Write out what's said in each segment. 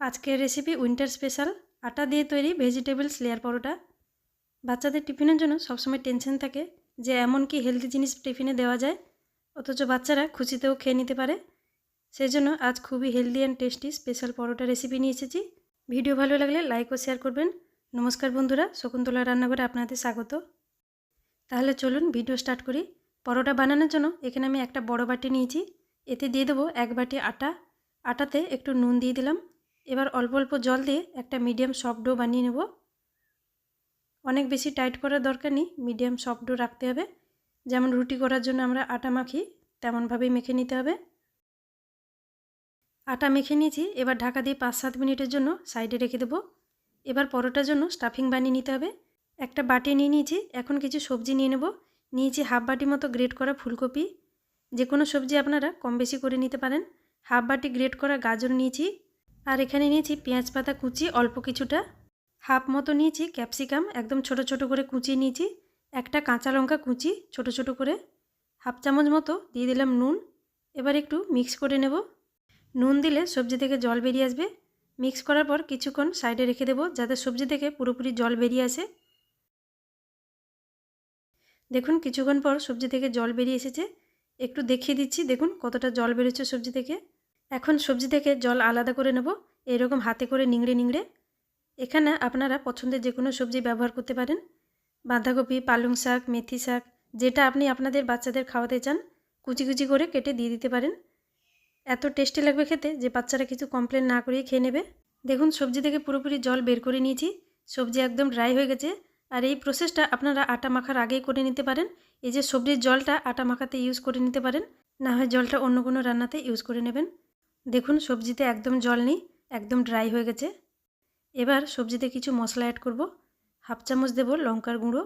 আজকের recipe winter special আটা দিয়ে তৈরি ভেজিটেবলস লেয়ার পরোটা। বাচ্চাদের টিফিনের জন্য সবসময় টেনশন থাকে যে এমন কি হেলদি জিনিস টিফিনে দেওয়া যায়। অথচ বাচ্চারা খুশিতেও খেয়ে নিতে পারে। সেই জন্য আজ খুবই healthy and tasty special paratha recipe নিয়ে এসেছি। ভিডিও ভালো লাগলে লাইক ও শেয়ার করবেন। নমস্কার বন্ধুরা, শকুন্তলা রান্নাঘরে আপনাদের স্বাগত। তাহলে চলুন ভিডিও স্টার্ট করি। পরোটা বানানোর জন্য এখানে আমি একটা বড় বাটি নিয়েছি। এতে দিয়ে দেবো এক বাটি আটা। আটাতে একটু নুন দিয়ে দিলাম। এবার অল্প অল্প জল দিয়ে একটা মিডিয়াম সফট ডো বানিয়ে নেব। অনেক বেশি টাইট করার দরকার নেই মিডিয়াম সফট ডো রাখতে হবে। যেমন রুটি করার জন্য আমরা আটা মাখি, তেমনভাবেই মেখে নিতে হবে। আটা মেখে নিয়েছি, এবার ঢাকা দিয়ে পাঁচ সাত মিনিটের জন্য সাইডে রেখে দেবো। এবার পরোটার জন্য স্টাফিং বানিয়ে নিতে হবে। একটা বাটি নিয়ে নিয়েছি, এখন কিছু সবজি নিয়ে নেব। নিয়েছি হাফ বাটি মতো গ্রেট করা ফুলকপি। যে কোনো সবজি আপনারা কম বেশি করে নিতে পারেন। হাফ বাটি গ্রেট করা গাজর নিয়েছি আর এখানে নিয়েছি পেঁয়াজ পাতা কুচি, অল্প কিছুটা। হাফ মতো নিয়েছি ক্যাপসিকাম, একদম ছোট ছোট করে কুচিয়ে নিয়েছি। একটা কাঁচা লঙ্কা কুচি, ছোট ছোট করে। হাফ চামচ মতো দিয়ে দিলাম নুন। এবার একটু মিক্স করে নেব। নুন দিলে সবজি থেকে জল বেরিয়ে আসবে। মিক্স করার পর কিছুক্ষণ সাইডে রেখে দেবো যাতে সবজি থেকে পুরোপুরি জল বেরিয়ে আসে। দেখুন কিছুক্ষণ পর সবজি থেকে জল বেরিয়ে এসেছে। একটু দেখিয়ে দিচ্ছি, দেখুন কতটা জল বেরোচ্ছে সবজি থেকে। এখন সবজি থেকে জল আলাদা করে নেব। এরকম হাতে করে নিংড়ে নিংড়ে। এখানে আপনারা পছন্দের যে কোনো সবজি ব্যবহার করতে পারেন। বাঁধাকপি, পালং শাক, মেথি শাক, যেটা আপনি আপনাদের বাচ্চাদের খাওয়াতে চান, কুচি কুচি করে কেটে দিয়ে দিতে পারেন। এত টেস্টি লাগবে খেতে যে বাচ্চারা কিছু কমপ্লেন না করেই খেয়ে নেবে। দেখুন, সবজি থেকে পুরোপুরি জল বের করে নিয়েছি। সবজি একদম ড্রাই হয়ে গেছে। আর এই প্রসেসটা আপনারা আটা মাখার আগেই করে নিতে পারেন। এই যে সবজির জলটা আটা মাখাতে ইউজ করে নিতে পারেন। না হয় জলটা অন্য কোনো রান্নাতে ইউজ করে নেবেন। দেখুন, সবজিতে একদম জল নেই, একদম ড্রাই হয়ে গেছে। এবার সবজিতে কিছু মশলা অ্যাড করব। হাফ চামচ দেব লঙ্কার গুঁড়ো,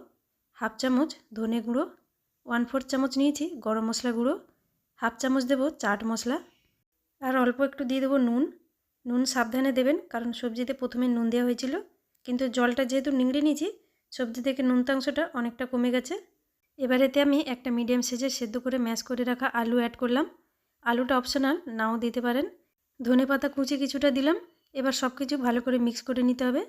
হাফ চামচ ধনে গুঁড়ো ওয়ান ফোর্থ চামচ নিয়েছি গরম মশলা গুঁড়ো, হাফ চামচ দেব চাট মশলা, আর অল্প একটু দিয়ে দেবো নুন। নুন সাবধানে দেবেন, কারণ সবজিতে প্রথমে নুন দেওয়া হয়েছিল, কিন্তু জলটা যেহেতু নিংড়ে নিয়েছি, সবজি থেকে নুনতাংশটা অনেকটা কমে গেছে। এবারেতে আমি একটা মিডিয়াম সাইজের সেদ্ধ করে ম্যাশ করে রাখা আলু অ্যাড করলাম। আলুটা অপশনাল নাও দিতে পারেন। ধনে পাতা কুচি কিছুটা দিলাম, এবার সব কিছু ভালো করে মিক্স করে নিতে হবে।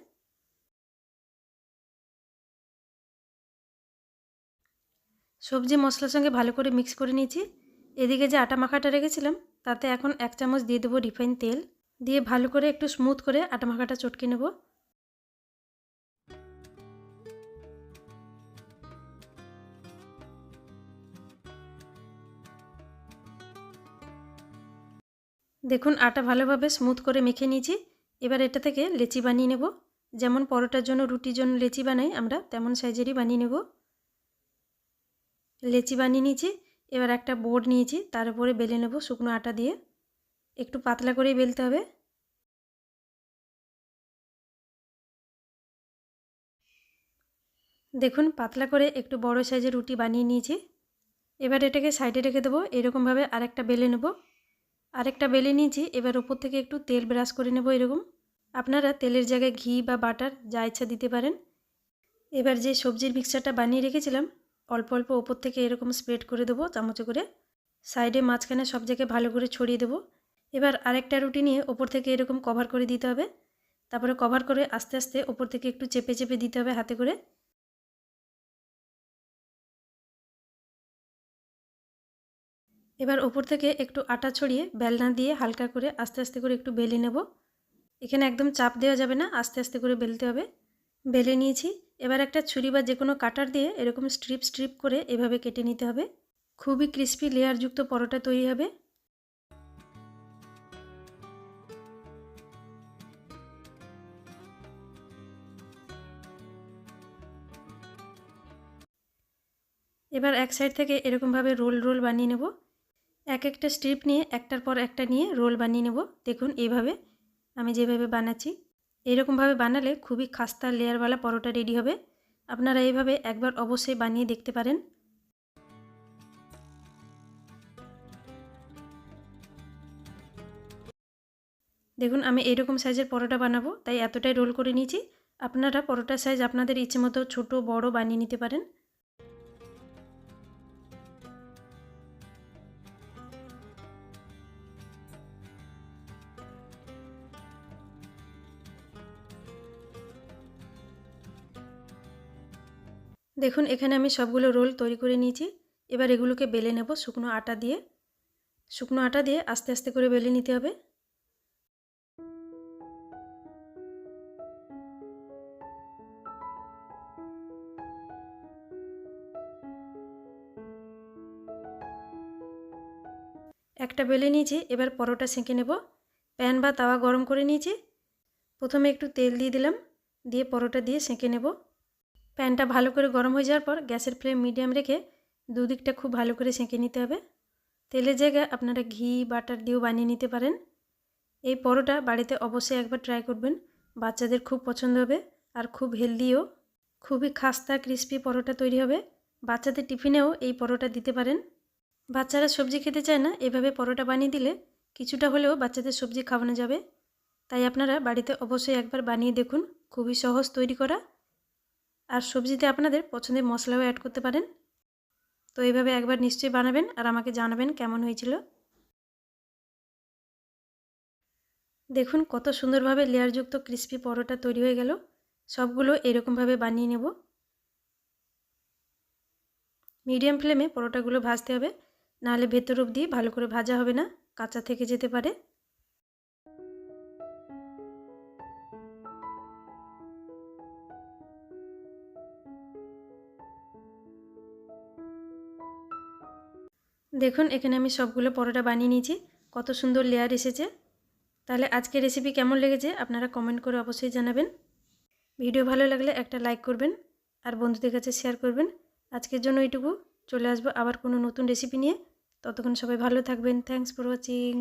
সবজি মশলার সঙ্গে ভালো করে মিক্স করে নিয়েছি। এদিকে যে আটা মাখাটা রেখেছিলাম, তাতে এখন এক চামচ দিয়ে দেবো রিফাইন তেল। দিয়ে ভালো করে একটু স্মুথ করে আটা মাখাটা চটকে নেব। দেখুন, আটা ভালোভাবে স্মুথ করে মেখে নিয়েছি। এবার এটা থেকে লেচি বানিয়ে নেব। যেমন পরোটার জন্য, রুটির জন্য লেচি বানাই, আমরা তেমন সাইজেরই বানিয়ে নেব। লেচি বানিয়ে নিয়েছি। এবার একটা বোর্ড নিয়েছি, তার উপরে বেলে নেব শুকনো আটা দিয়ে। একটু পাতলা করেই বেলতে হবে। দেখুন, পাতলা করে একটু বড় সাইজের রুটি বানিয়ে নিয়েছি। এবার এটাকে সাইডে রেখে দেবো। এরকমভাবে আরেকটা বেলে নেব। আরেকটা বেলে নিয়েছি, এবার ওপর থেকে একটু তেল ব্রাশ করে নেব এরকম। আপনারা তেলের জায়গায় ঘি বা বাটার যা ইচ্ছা দিতে পারেন। এবার যে সবজির মিক্সচারটা বানিয়ে রেখেছিলাম, অল্প অল্প ওপর থেকে এরকম স্প্রেড করে দেবো চামচে করে। সাইডে মাঝখানে সব জায়গায় ভালো করে ছড়িয়ে দেবো। এবার আরেকটা রুটি নিয়ে ওপর থেকে এরকম কভার করে দিতে হবে। তারপরে কভার করে আস্তে আস্তে ওপর থেকে একটু চেপে চেপে দিতে হবে হাতে করে। এবার ওপর থেকে একটু আটা ছড়িয়ে বেলনা দিয়ে হালকা করে আস্তে আস্তে করে একটু বেলে নেব। এখানে একদম চাপ দেওয়া যাবে না, আস্তে আস্তে করে বেলতে হবে। বেলে নিয়েছি। এবার একটা ছুরি বা যে কোনো কাটার দিয়ে এরকম স্ট্রিপ স্ট্রিপ করে এভাবে কেটে নিতে হবে। খুবই ক্রিস্পি লেয়ারযুক্ত পরোটা তৈরি হবে। এবার এক সাইড থেকে এরকমভাবে রোল রোল বানিয়ে নেব। এক একটা স্ট্রিপ নিয়ে, একটার পর একটা নিয়ে রোল বানিয়ে নেব। দেখুন এইভাবে আমি যেভাবে বানাচ্ছি, এরকমভাবে বানালে খুবই খাস্তা লেয়ারওয়ালা পরোটা রেডি হবে। আপনারা এইভাবে একবার অবশ্যই বানিয়ে দেখতে পারেন। দেখুন আমি এরকম সাইজের পরোটা বানাবো, তাই এতটাই রোল করে নিয়েছি। আপনারা পরোটার সাইজ আপনাদের ইচ্ছে মতো ছোটো, বড় বানিয়ে নিতে পারেন। দেখুন, এখানে আমি সবগুলো রোল তৈরি করে নিয়েছি। এবার এগুলোকে বেলে নেব শুকনো আটা দিয়ে। শুকনো আটা দিয়ে আস্তে আস্তে করে বেলে নিতে হবে। একটা বেলে নিয়েছি, এবার পরোটা সেঁকে নেব। প্যান বা তাওয়া গরম করে নিয়েছি। প্রথমে একটু তেল দিয়ে দিলাম, দিয়ে পরোটা দিয়ে সেঁকে নেব। প্যানটা ভালো করে গরম হয়ে যাওয়ার পর গ্যাসের ফ্লেম মিডিয়াম রেখে দুদিকটা খুব ভালো করে সেঁকে নিতে হবে। তেলের জায়গায় আপনারা ঘি, বাটার দিয়েও বানিয়ে নিতে পারেন। এই পরোটা বাড়িতে অবশ্যই একবার ট্রাই করবেন। বাচ্চাদের খুব পছন্দ হবে আর খুব হেলদিও। খুবই খাস্তা ক্রিস্পি পরোটা তৈরি হবে। বাচ্চাদের টিফিনেও এই পরোটা দিতে পারেন। বাচ্চারা সবজি খেতে চায় না, এভাবে পরোটা বানিয়ে দিলে কিছুটা হলেও বাচ্চাদের সবজি খাওয়ানো যাবে। তাই আপনারা বাড়িতে অবশ্যই একবার বানিয়ে দেখুন। খুবই সহজ তৈরি করা। আর সবজিতে আপনাদের পছন্দের মশলাও অ্যাড করতে পারেন। তো এইভাবে একবার নিশ্চয়ই বানাবেন আর আমাকে জানাবেন কেমন হয়েছিল। দেখুন কত সুন্দরভাবে লেয়ারযুক্ত ক্রিস্পি পরোটা তৈরি হয়ে গেল। সবগুলো এরকমভাবে বানিয়ে নেব। মিডিয়াম ফ্লেমে পরোটাগুলো ভাজতে হবে। নাহলে ভেতর অবধি ভালো করে ভাজা হবে না, কাঁচা থেকে যেতে পারে। দেখুন, এখানে আমি সবগুলো পরোটা বানিয়ে নিয়েছি। কত সুন্দর লেয়ার এসেছে। তাহলে আজকের রেসিপি কেমন লেগেছে আপনারা কমেন্ট করে অবশ্যই জানাবেন। ভিডিও ভালো লাগলে একটা লাইক করবেন আর বন্ধুদের কাছে শেয়ার করবেন। আজকের জন্য এইটুকু। চলে আসব আবার কোনো নতুন রেসিপি নিয়ে। ততক্ষণ সবাই ভালো থাকবেন। Thanks for watching